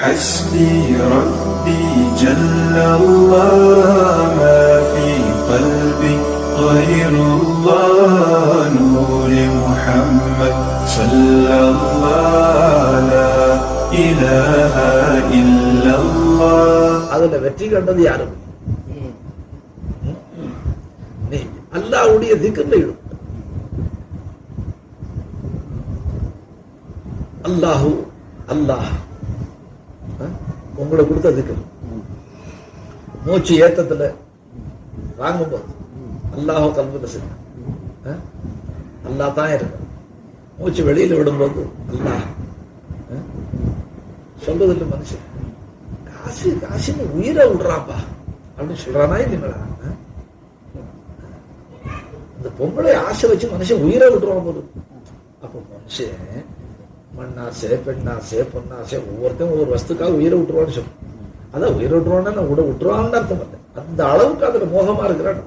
حسبي ربي جل الله ما في قلبي غير الله نور محمد صلى الله لا إله إلا الله அதுல வெற்றி கண்டது யாரும் நீ அல்லாஹ்வுடைய திக்கர்ல இடும் அல்லாஹு அல்லாஹ் ஆ? உங்களை கொடுத்த திக்கர் மூச்சு ஏத்தத்துல வாங்கும்போது அல்லாஹ் கல்வில செய்ய அல்லாஹ் தான் இருக்கு மூச்சு வெளியில விடும்போது அல்லாஹ். ஆ? சொல்றதில்லை மனுஷன். காசு காசுன்னு உயிரை விடுறாப்பா அப்படின்னு சொல்றானா இல்லைங்களா? இந்த பொம்பளை ஆசை வச்சு மனுஷன் உயிரை விடுறான் போது அப்ப மனுஷன் மண்ணாசை பெண்ணாசை பொன்னாசை ஒவ்வொருத்தரும் ஒவ்வொரு வஸ்துக்காக உயிரை விட்டுருவான்னு சொல்லுவோம் அதான் உயிரை விட்டுருவான்னா நான் விட விட்டுருவான்னு அர்த்தம் இல்லை. அந்த அளவுக்கு அதுல மோகமா இருக்கிறான்.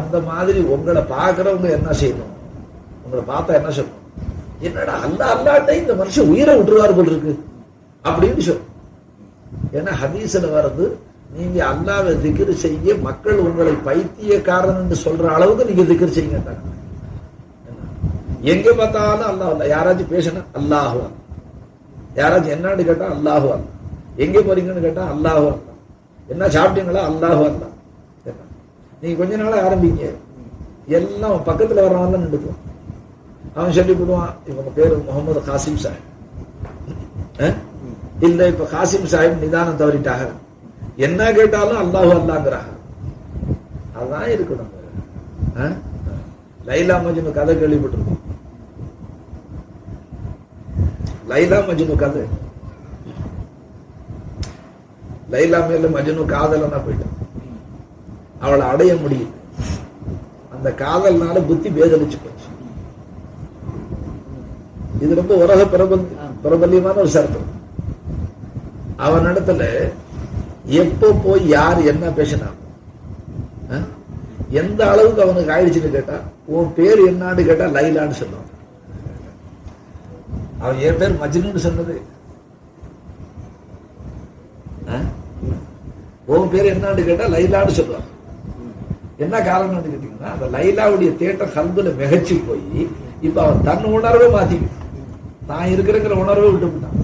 அந்த மாதிரி உங்களை பார்க்குறவங்க என்ன செய்யணும்? உங்களை பார்த்தா என்ன சொல்லணும் என்னடா அல்ல அல்லாட்டே இந்த மனுஷன் உயிரை விட்டுருவாரு போல் இருக்கு. அப்படின்னு சொல்லும் ஏன்னா ஹதீஸ்ல வர்றது நீங்க அல்லாவை திக்ரு செய்ய மக்கள் உங்களை பைத்தியக்காரன் என்று சொல்ற அளவுக்கு நீங்க திக்ரு செய்யுங்க எங்க பார்த்தாலும் அல்லாஹ் யாராச்சும் பேசினா அல்லாஹு யாராச்சும் என்னன்னு கேட்டா அல்லாஹு அல்லா எங்க போறீங்கன்னு கேட்டா அல்லாஹு அல்லா என்ன சாப்பிட்டீங்களா? அல்லாஹு அல்லா நீங்க கொஞ்ச நாளா ஆரம்பிங்க. எல்லாம் பக்கத்துல வர்றவன் தான் அவன் சொல்லி போடுவான் இவங்க பேரு முகமது காசிம் சாஹிப். இல்ல இப்ப காசிம் சாஹிப் நிதானம் தவறிட்டாக என்ன கேட்டாலும் அல்லாஹு அல்லாங்கிறாங்க அதான் இருக்கணும் அஹ்? லைலா மஜ்னு கதை கேள்விப்பட்டிருக்கோம். லைலா மஜ்னு கதை லைலா மேல மஜ்னு காதலனா போயிட்டான். அவளை அடைய முடியல. அந்த காதல்னால புத்தி பேதலிச்சு போச்சு. இது ரொம்ப உலக பிரபல் பிரபல்யமான ஒரு சர்க்கம் அவன் இடத்துல எப்போ போய் யார் என்ன பேசினான் அஹ்? எந்த அளவுக்கு அவனுக்கு ஆயிடுச்சுன்னு கேட்டா உன் பேர் என்னான்னு கேட்டா லைலான்னு சொல்லுவான். அவன் என் பேர் மஜ்னுன்னு சொன்னது. உன் பேர் என்னன்னு கேட்டா லைலான்னு சொல்லுவான் என்ன காரணம்னு கேட்டீங்கன்னா அந்த லைலாவுடைய தேட்டம் கல்புல மிகச்சு போய் இப்ப அவன் தன் உணர்வை மாத்திக்கிட்டான் தான் இருக்கிறங்கிற உணர்வை விட்டுவிட்டான்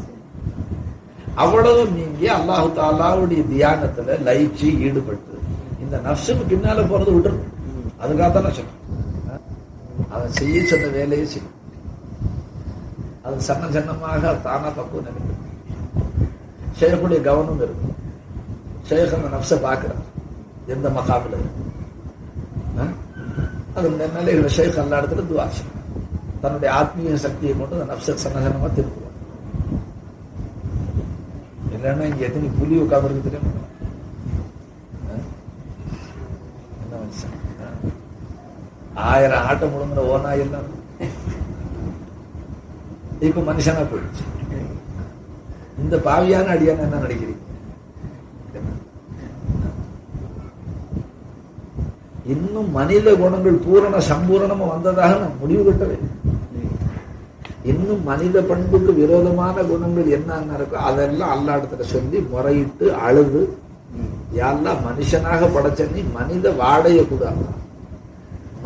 அவ்வளவு நீங்க அல்லாஹு தாலாவுடைய தியானத்துல லயிச்சு ஈடுபட்டு இந்த நர்ஸுக்கு பின்னால போறது விட்டுருக்கும் அதுக்காக தான் நான் சொல்றேன் அவன் செய்ய சொன்ன வேலையை செய்யும். அது சன்ன சன்னமாக தானா பக்குவம் நினைக்கும் ஷேகுடைய கவனம் இருக்கும். ஷேக் அந்த நப்சை பார்க்கிறார். எந்த மகாபில் அது நிலையில ஷேக் எல்லா இடத்துல துவா தன்னுடைய ஆத்மீய சக்தியை கொண்டு அந்த நப்சை சன்ன சன்னமா திருப்புவார். இல்லைன்னா இங்க எத்தனை புலி உட்காந்துருக்கு தெரியும்? ஆயிரம் ஆட்டம் முழுங்குற ஓனா இப்ப மனுஷனா போயிடுச்சு. இந்த பாவியான அடியான என்ன நினைக்கிறீங்க? இன்னும் மனித குணங்கள் பூரண சம்பூரணமா வந்ததாக நான் முடிவு கட்டவே இன்னும் மனித பண்புக்கு விரோதமான குணங்கள் என்னென்ன இருக்கோ அதெல்லாம் அல்லா இடத்துல சொல்லி முறையிட்டு அழுது. யாரெல்லாம் மனுஷனாக படைச்ச மனித வாடைய கூடாது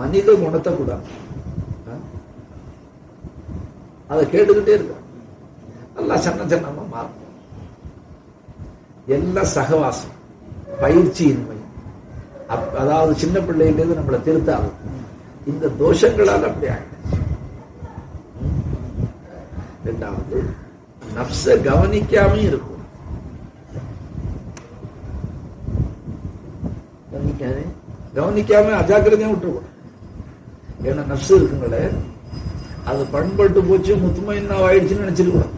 மனித குணத்தை கூடாது அதை கேட்டுக்கிட்டே இருக்கும். நல்லா சின்ன சின்னமா மாறும். எல்லாம் சகவாசம்? பயிற்சியின்மை. அப்- அதாவது சின்ன பிள்ளையிலேருந்து நம்மளை திருத்தாது. இந்த தோஷங்களால் அப்படி ஆகிடுச்சு ரெண்டாவது நப்ச கவனிக்காம இருக்கும். கவனிக்காதே? கவனிக்காம அஜாக்கிரதையா விட்டுருவோம். ஏன்னா நப்சு இருக்குங்களே அது பண்பட்டு போச்சு முத்துமைன்னா ஆயிடுச்சுன்னு நினைச்சிருக்கோம்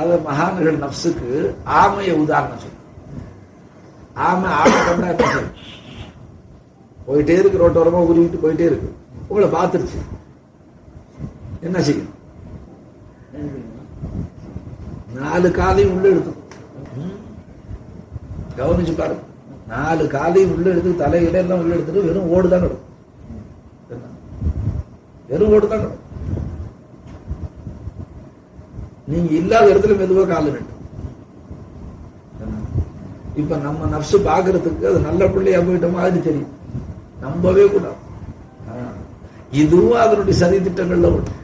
அது மகான்கள் நப்சுக்கு ஆமைய உதாரணம் சொல்லு. ஆமை ஆமை கண்டா என்ன போயிட்டே இருக்கு ரோட்டோரமா உருவிட்டு போயிட்டே இருக்கு. உங்களை பார்த்துருச்சு. என்ன செய்யும்? நாலு காதையும் உள்ள எடுக்கும் கவனிச்சு பாருங்க. நாலு காலையும் உள்ள எடுத்து தலையில எல்லாம் உள்ள எடுத்துட்டு வெறும் ஓடு தான் கிடக்கும். வெறும் ஓடு தான் கிடக்கும். நீங்க இல்லாத இடத்துல மெதுவா கால வேண்டும் இப்ப நம்ம நப்சு பாக்குறதுக்கு அது நல்ல பிள்ளையா போயிட்ட மாதிரி தெரியும். நம்பவே கூடாது. இதுவும் அதனுடைய சதி திட்டங்கள்ல ஒன்று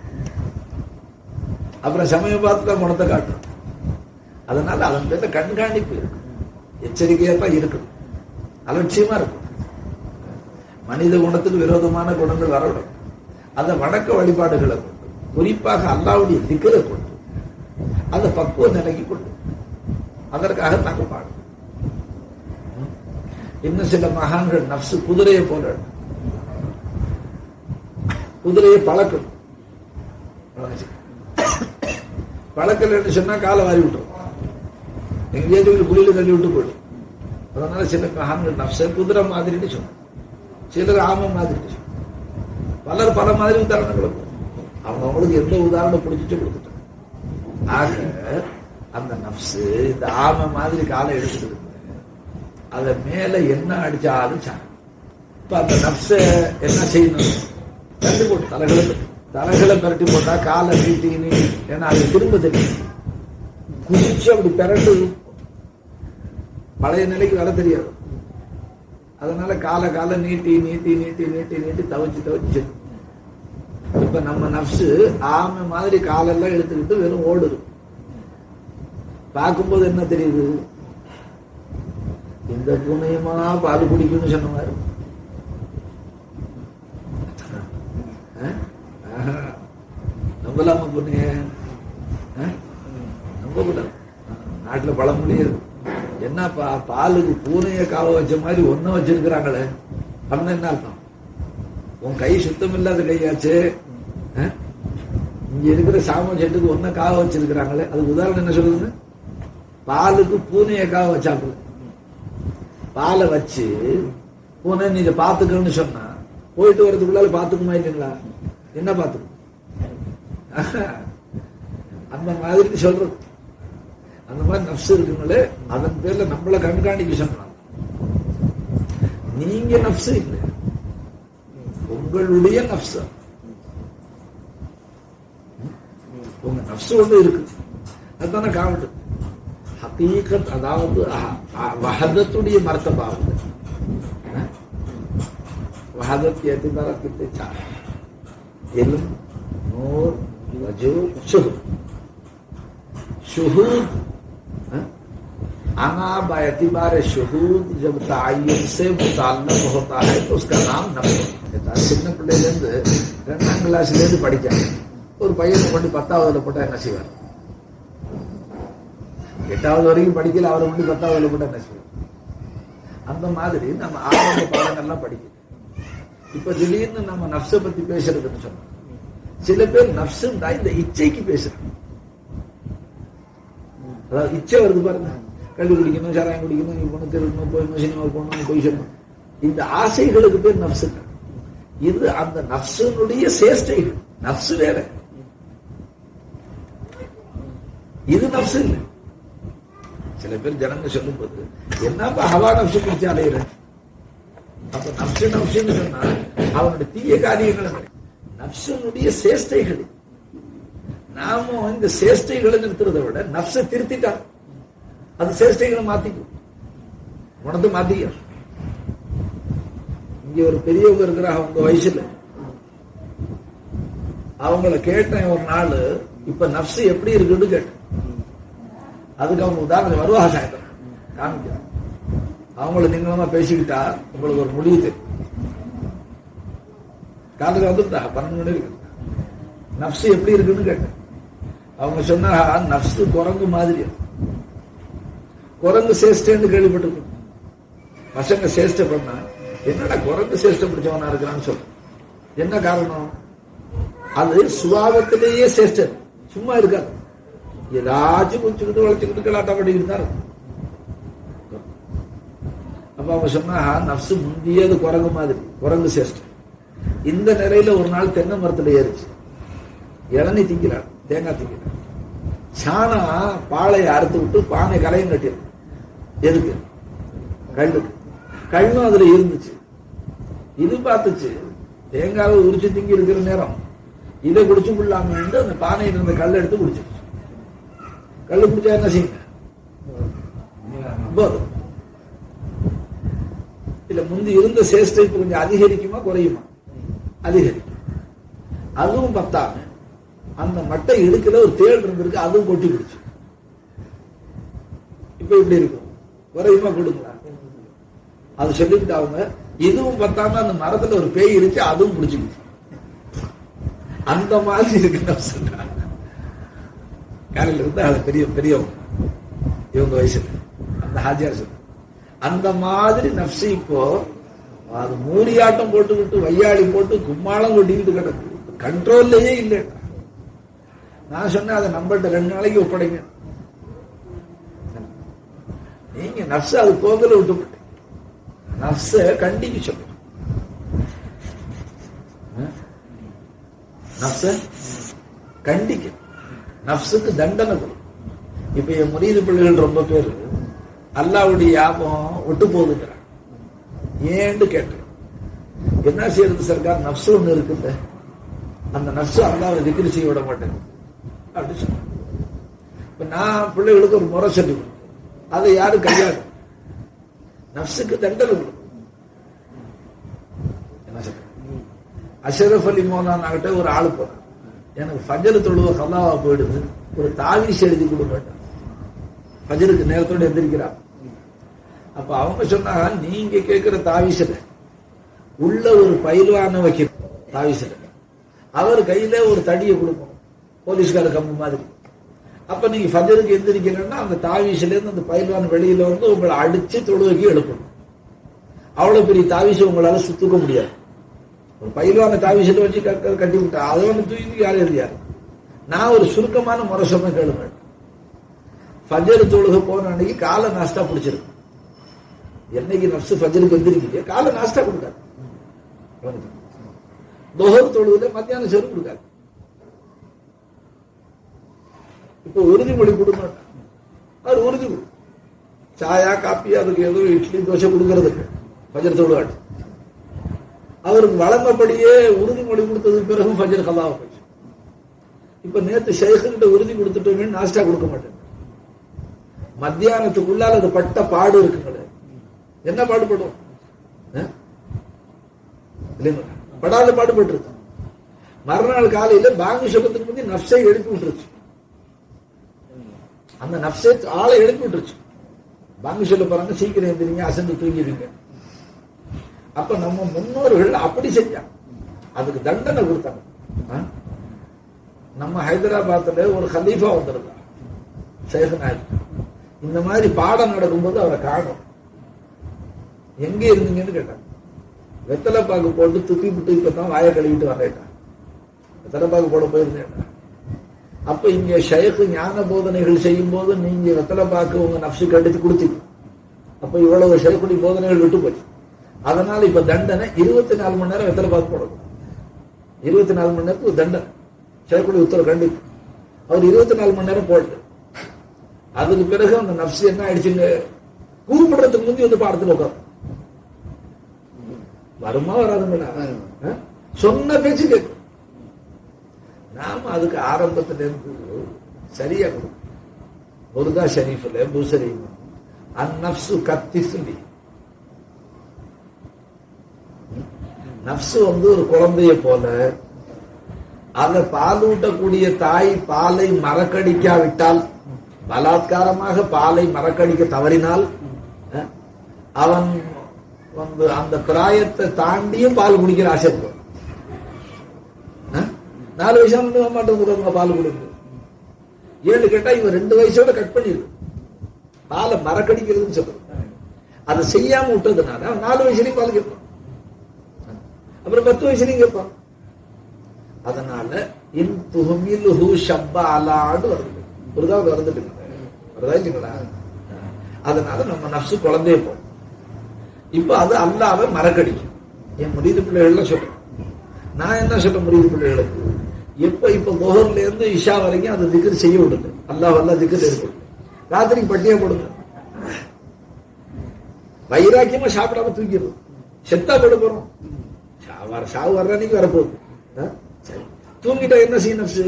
அப்புறம் சமயம் பார்த்து தான் குணத்தை காட்டும். அதனால அதன் பேர்ல கண்காணிப்பு இருக்கு. எச்சரிக்கையா தான் இருக்கணும். அலட்சியமா இருக்கும். மனித குணத்துக்கு விரோதமான குணங்கள் வரவிடும் அந்த வணக்க வழிபாடுகளை கொண்டு குறிப்பாக அல்லாவுடைய திக்கரை கொண்டு அந்த பக்குவ நிலைக்கு கொண்டு அதற்காக நாங்கள் பாடும் இன்னும் சில மகான்கள் நப்சு குதிரையை போல குதிரையை பழக்கணும் பழக்கலைன்னு சொன்னா காலை வாரி விட்டுரும். எங்கேயாவது ஒரு தள்ளி விட்டு போயிடும். அதனால சில மகான்கள் நப்ச குதிரை மாதிரின்னு சொன்னோம். சிலர் ஆமை மாதிரின்னு சொன்னாங்க பலர் பல மாதிரி உதாரணங்களை அவங்க அவங்களுக்கு எந்த உதாரணம் பிடிச்சிட்டு கொடுத்துட்டாங்க ஆக அந்த நப்சு இந்த ஆமை மாதிரி காலை எடுத்துட்டு அதை மேல என்ன அடிச்சாலும் சாகும் இப்ப அந்த நப்ச என்ன செய்யணும்? தள்ளி போட்டு தலைகளை தலைகளை பரட்டி போட்டா காலை நீட்டின்னு ஏன்னா அது திரும்ப தெரியும் குதிச்சு அப்படி பிறண்டு பழைய நிலைக்கு வர தெரியாது. அதனால கால கால நீட்டி நீட்டி நீட்டி நீட்டி நீட்டி தவிச்சு தவிச்சு. இப்ப நம்ம நப்சு ஆமை மாதிரி காலெல்லாம் எடுத்துக்கிட்டு வெறும் ஓடுது. பார்க்கும்போது என்ன தெரியுது? இந்த பூனையுமா பால் குடிக்கும்னு சொன்ன மாதிரி. நம்பலாமா பொண்ணுங்க? நம்ப கூடாது நாட்டுல பழமொழியே இருக்கும் என்னப்பா பாலுக்கு பூனைய காவ வச்ச மாதிரி ஒன்னும் வச்சிருக்கிறாங்களே? பண்ண என்ன அர்த்தம்? உன் கை சுத்தம் இல்லாத கையாச்சு. இங்க இருக்கிற சாம செட்டுக்கு ஒன்ன காவ வச்சிருக்கிறாங்களே. அதுக்கு உதாரணம் என்ன சொல்றது? பாலுக்கு பூனைய காவ வச்சாப்புல. பாலை வச்சு பூனை நீ இதை பாத்துக்கணும்னு சொன்னா போயிட்டு வரதுக்குள்ளால பாத்துக்குமா இல்லைங்களா? என்ன பாத்துக்கும் அந்த மாதிரி சொல்றது. அந்த மாதிரி நப்சு இருக்குங்களே அதன் பேர்ல நம்மளை கண்காணிக்க சொன்னாங்க நீங்க நப்சு இல்லை. உங்களுடைய நப்சு உங்க நப்சு ஒண்ணு இருக்கு. அதுதானே காவட்டு ஹக்கீக்கத் அதாவது வஹதத்துடைய மர்த்தபாவது வஹதத் எதிர்பாரத்தை சார் எலும் நூர் வஜு சுகு சுகு आना बायतिबार शुहूद जब तायन से मुताल्लक होता है तो उसका नाम नफ्स होता है சின்ன பிள்ளையிலேருந்து ரெண்டாம் கிளாஸ்லேருந்து படிச்சாங்க ஒரு பையனை கொண்டு பத்தாவதுல போட்டா என்ன செய்வார் எட்டாவது வரைக்கும் படிக்கல அவரை கொண்டு பத்தாவதுல போட்டா என்ன செய்வார் அந்த மாதிரி நம்ம ஆரம்ப பாடங்கள்லாம் படிக்கணும் இப்ப திடீர்னு நம்ம நப்ச பத்தி பேசுறதுன்னு சொன்னோம் சில பேர் நப்சுண்டா இந்த இச்சைக்கு பேசுறாங்க அதாவது இச்சை வருது பாருங்க கல்வி குடிக்கணும் சாராயம் குடிக்கணும் இவனுக்கு இருக்கணும் போய் சினிமா போகணும் போய் சொல்லணும் இந்த ஆசைகளுக்கு பேர் நப்சு இது அந்த நப்சுனுடைய சேஷ்டைகள். நப்சு வேற. இது நப்சு இல்லை. சில பேர் ஜனங்க சொல்லும்போது என்னப்பா ஹவா நப்சு குடிச்சு அலையிற? அப்ப நப்சு நப்சுன்னு சொன்னா அவனுடைய தீய காரியங்கள் இல்லை. நப்சனுடைய சேஷ்டைகள். நாம இந்த சேஷ்டைகளை நிறுத்துறதை விட நப்சை திருத்திட்டான் அது சேஷ்டைகளை மாத்திக்கும். உனது மாத்திக்க. இங்க ஒரு பெரியவங்க இருக்கிறாங்க அவங்க வயசுல. அவங்கள கேட்டேன் ஒரு நாள் இப்ப நப்சு எப்படி இருக்குன்னு கேட்டேன். அதுக்கு அவங்க உதாரணம் வருவாங்க சாயந்தரம். காமிக்கிறாங்க அவங்கள நீங்களமா பேசிக்கிட்டா உங்களுக்கு ஒரு முடிவு தெரியும். காலையில் வந்துட்டா பன்னெண்டு மணி இருக்கு நப்சு எப்படி இருக்குன்னு கேட்டேன். அவங்க சொன்னா நப்சு குரங்கு மாதிரி குரங்கு சேஷ்டன்னு கேள்விப்பட்டிருக்கோம். பசங்க சேஷ்ட பண்ணா? என்னடா குரங்கு சேஷ்ட பிடிச்சவனா இருக்கிறான்னு சொல்ல. என்ன காரணம்? அது சுபாவத்திலேயே சேஷ்டர் சும்மா இருக்காது. ஏதாச்சும் குடிச்சுக்கிட்டு வளர்த்துக்கிட்டு கலாட்டா பண்ணிக்கிட்டு தான் இருக்கும். அப்ப அவங்க சொன்னா நப்சு முந்தியது குரங்கு மாதிரி. குரங்கு சேஷ்டம் இந்த நிலையில ஒரு நாள் தென்னை மரத்துல ஏறிச்சு. இளநீ திங்கிறான் தேங்காய் திங்கிறான் சாணம் பாளையை அறுத்து விட்டு பானை கலையும் கட்டிடும் எதுக்கு? கண்ணு கல்லும் அதுல இருந்துச்சு. இது பார்த்துச்சு. தேங்காவை உரிச்சு திங்கி இருக்கிற நேரம். இதை குடிச்சு கொள்ளாம அந்த பானையில் இருந்த கல்லை எடுத்து குடிச்சிருச்சு. கல் குடிச்சா என்ன செய்யுங்க? போதும் இல்ல முந்தி இருந்த சேஷ்டை இப்ப கொஞ்சம் அதிகரிக்குமா குறையுமா? அதிகரிக்கும். அதுவும் பத்தாம அந்த மட்டை இடுக்கல ஒரு தேள் இருந்திருக்கு அதுவும் கொட்டி குடிச்சு. இப்ப இப்படி இருக்கும்? குறையுமா கொடுங்களா? அது சொல்லிட்டு அவங்க இதுவும் பத்தாம அந்த மரத்துல ஒரு பேய் இருக்கு அதுவும் பிடிச்சிக்கிச்சு. அந்த மாதிரி இருக்குன்னு சொல்றாங்க. காலையில இருந்து அது பெரிய பெரியவங்க இவங்க வயசுல. அந்த ஹாஜியார் சொல்ற அந்த மாதிரி நப்சு இப்போ அது மூலியாட்டம் போட்டுக்கிட்டு வையாளி போட்டு கும்மாளம் கொட்டிக்கிட்டு கிடக்கு. கண்ட்ரோல்லையே இல்லை நான் சொன்னேன் அதை நம்மள்ட்ட ரெண்டு நாளைக்கு ஒப்படைங்க. நீங்க நப்ச அது போகல விட்டு நப்ச கண்டிக்க சொல்லுங்க. நப்ச கண்டிக்க. நப்சுக்கு தண்டனை கொடு. இப்ப என் முறியது பிள்ளைகள் ரொம்ப பேர் அல்லாவுடைய யாபம் விட்டு போகுதுங்கிறான் ஏன்னு கேட்டேன். என்ன செய்யறது சர்க்கார்? நப்சு ஒண்ணு இருக்குல்ல. அந்த நப்சு அல்லாவை திக்கிரி செய்ய விட மாட்டேன். அப்படின்னு சொன்னேன் இப்ப நான் பிள்ளைகளுக்கு ஒரு முறை சொல்லி கொடுத்தேன். அதை யாரும் கையாளும் நப்சுக்கு தண்டனை கொடுக்கும் அஷரஃப் அலி மோலான்கிட்ட ஒரு ஆளு போறான். எனக்கு ஃபஜர் தொழுவ கல்லாவா போயிடுது. ஒரு தாவிஸ் எழுதி கொடுக்க ஃபஜருக்கு நேரத்தோடு எந்திரிக்கிறான். அப்ப அவங்க சொன்னாங்க நீங்க கேட்கிற தாவீஸ்ல உள்ள ஒரு பயில்வான வைக்கணும் தாவிசல. அவர் கையில ஒரு தடியை கொடுக்கணும். போலீஸ்கார கம்பு மாதிரி. அப்ப நீங்க ஃபஜருக்கு எந்திரிக்கிறேன்னா அந்த தாவீசுல இருந்து அந்த பயிர்வான் வெளியில வந்து உங்களை அடிச்சு தொழுகைக்கு எழுப்பணும் அவ்வளவு பெரிய தாவீசு உங்களால சுத்துக்க முடியாது. ஒரு பயிர்வான தாவிசில வச்சு கட்டி விட்டா அதை வந்து தூக்கி யாரும் எழுதியாரு? நான் ஒரு சுருக்கமான முறை சொன்ன கேளுங்க. ஃபஜர் தொழுக போன அன்னைக்கு காலை நாஸ்டா பிடிச்சிருக்கு என்னைக்கு நப்சு ஃபஜருக்கு எந்திரிக்கிட்டே காலை நாஸ்டா கொடுக்காது. தொழுகுல மத்தியானம் சோறு கொடுக்காது. இப்ப உறுதிமொழி மாட்டான் அது உறுதி சாயா காப்பி அதுக்கு ஏதோ இட்லி தோசை கொடுக்கறதுக்கு பஜர் தொழுகாட்டு. அவர் வழங்கப்படியே உறுதிமொழி கொடுத்ததுக்கு பிறகு பஜர் கல்லாவ போச்சு. இப்ப நேத்து ஷேഖுகிட்ட உறுதி கொடுத்துட்டோமே நாஸ்டா கொடுக்க மாட்டேன். மத்தியானத்துக்குள்ளால அது பட்ட பாடு இருக்குங்களே என்ன பாடுபடும்? ஆ? இல்லைங்களா படாத பாடுபட்டு இருக்கும் மறுநாள் காலையில பாங்கு சபத்துக்கு முந்தி நஷ்டம் எழுப்பி விட்டுருச்சு. அந்த நப்சே ஆளை எழுப்பி விட்டுருச்சு. பாங்கு சொல்ல போறாங்க சீக்கிரம் எழுந்திரிங்க அசந்து தூங்கிடுங்க. அப்ப நம்ம முன்னோர்கள் அப்படி செஞ்சாங்க. அதுக்கு தண்டனை கொடுத்தாங்க. நம்ம ஹைதராபாத்ல ஒரு ஹலீஃபா வந்திருக்காங்க ஷேக் இந்த மாதிரி பாடம் நடக்கும்போது அவரை காணும். எங்க இருந்தீங்கன்னு கேட்டாங்க. வெத்தலை பாக்கு போட்டு துப்பி விட்டு இப்பதான் வாயை கழுவிட்டு வரேட்டான் வெத்தலை பாக்கு போட போயிருந்தேன் அப்ப இங்க ஷேக் ஞான போதனைகள் செய்யும் போது நீங்க வெத்தலை பார்க்க உங்க நப்சுக்கு அடித்து கொடுத்தீங்க அப்ப இவ்வளவு ஷேக்குடி போதனைகள் விட்டு போச்சு. அதனால இப்ப தண்டனை இருபத்தி நாலு மணி நேரம் வெத்தலை பார்க்க போடணும். இருபத்தி நாலு மணி நேரத்துக்கு தண்டனை. ஷேக்குடி உத்தரவு கண்டிப்பு. அவர் இருபத்தி நாலு மணி நேரம் போடல. அதுக்கு பிறகு அந்த நப்சு என்ன ஆயிடுச்சுங்க கூப்பிடுறதுக்கு முந்தி வந்து பாடத்துல உட்காரும் வருமா வராதுங்களா? சொன்ன பேச்சு கேட்கும். நாம அதுக்கு ஆரம்பத்துல இருந்து சரியா கொடுக்கும் முருகா ஷரீஃப்ல பூசரி அந்நப்சு கத்தி சொல்லி நப்சு வந்து ஒரு குழந்தைய போல அந்த பாலூட்டக்கூடிய தாய் பாலை மறக்கடிக்காவிட்டால் பலாத்காரமாக பாலை மறக்கடிக்க தவறினால் அவன் வந்து அந்த பிராயத்தை தாண்டியும் பால் குடிக்கிற ஆசைப்படும் நாலு வயசான மாட்டோம் கொடுங்க பால் கொடுங்க. ஏழு கேட்டா இவன் ரெண்டு வயசோட கட் பண்ணிடும் பாலை மறக்கடிக்கிறதுன்னு சொல்றது அதை செய்யாம விட்டதுனால அவன் நாலு வயசுலயும் பால் கேட்பான். அப்புறம் பத்து வயசுலயும் கேட்பான். அதனால இன் புகுமில் ஹூ ஷப்பா அலாடு வருது. புரிதாவது வருதுட்டு வருதா இல்லைங்களா? அதனால நம்ம நப்சு குழந்தைய போகும் இப்ப அது அல்லாவை மறக்கடிக்கும். என் முடிவு பிள்ளைகள்லாம் சொல்றேன். நான் என்ன சொல்ல முடியுது பிள்ளைகளுக்கு? எப்ப இப்ப முகர்ல இருந்து இஷா வரைக்கும் அந்த திக்கர் செய்ய விடுது அல்லா வல்ல திக்கர் இருக்கும் ராத்திரி பட்டியா போடுங்க. வைராக்கியமா சாப்பிடாம தூக்கிடுது செத்தா போட போறோம். சாவு வர சாவு வர்ற அன்னைக்கு வரப்போகுது. தூங்கிட்டா என்ன செய்யும் நப்சு?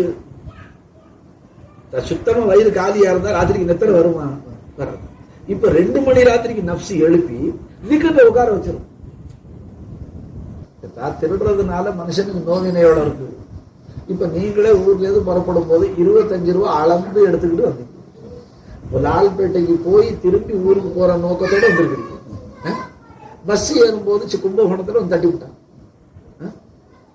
சுத்தமா வயிறு காலியா இருந்தா ராத்திரிக்கு நெத்தனை வருமா? வராது இப்ப ரெண்டு மணி ராத்திரிக்கு நப்சு எழுப்பி விக்கெட்ட உட்கார வச்சிரும். திருடுறதுனால மனுஷனுக்கு நோவினையோட இருக்கு. இப்ப நீங்களே ஊர்ல இருந்து புறப்படும் போது இருபத்தஞ்சு ரூபா அளந்து எடுத்துக்கிட்டு வந்தீங்க. இப்ப லால்பேட்டைக்கு போய் திரும்பி ஊருக்கு போற நோக்கத்தோட வந்திருக்கிறீங்க. பஸ் ஏறும்போது சி- கும்பகோணத்துல வந்து தட்டி விட்டான்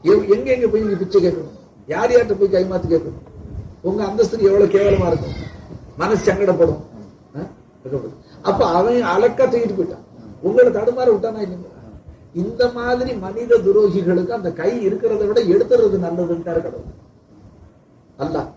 எங்க- எங்க போய் நீங்க பிச்சை கேட்கணும்? யார் யார்கிட்ட போய் கைமாத்து கேட்கணும்? உங்க அந்தஸ்துக்கு எவ்வளவு கேவலமா இருக்கும்? மனசு சங்கடப்படும். அப்ப அவன் அலக்கா தூக்கிட்டு போயிட்டான். உங்களை தடுமாற விட்டானா இல்லைங்க இந்த மாதிரி மனித துரோகிகளுக்கு அந்த கை இருக்கிறத விட எடுத்துறது நல்லதுன்ட்டாரு கடவுள். அல்லாஹ்.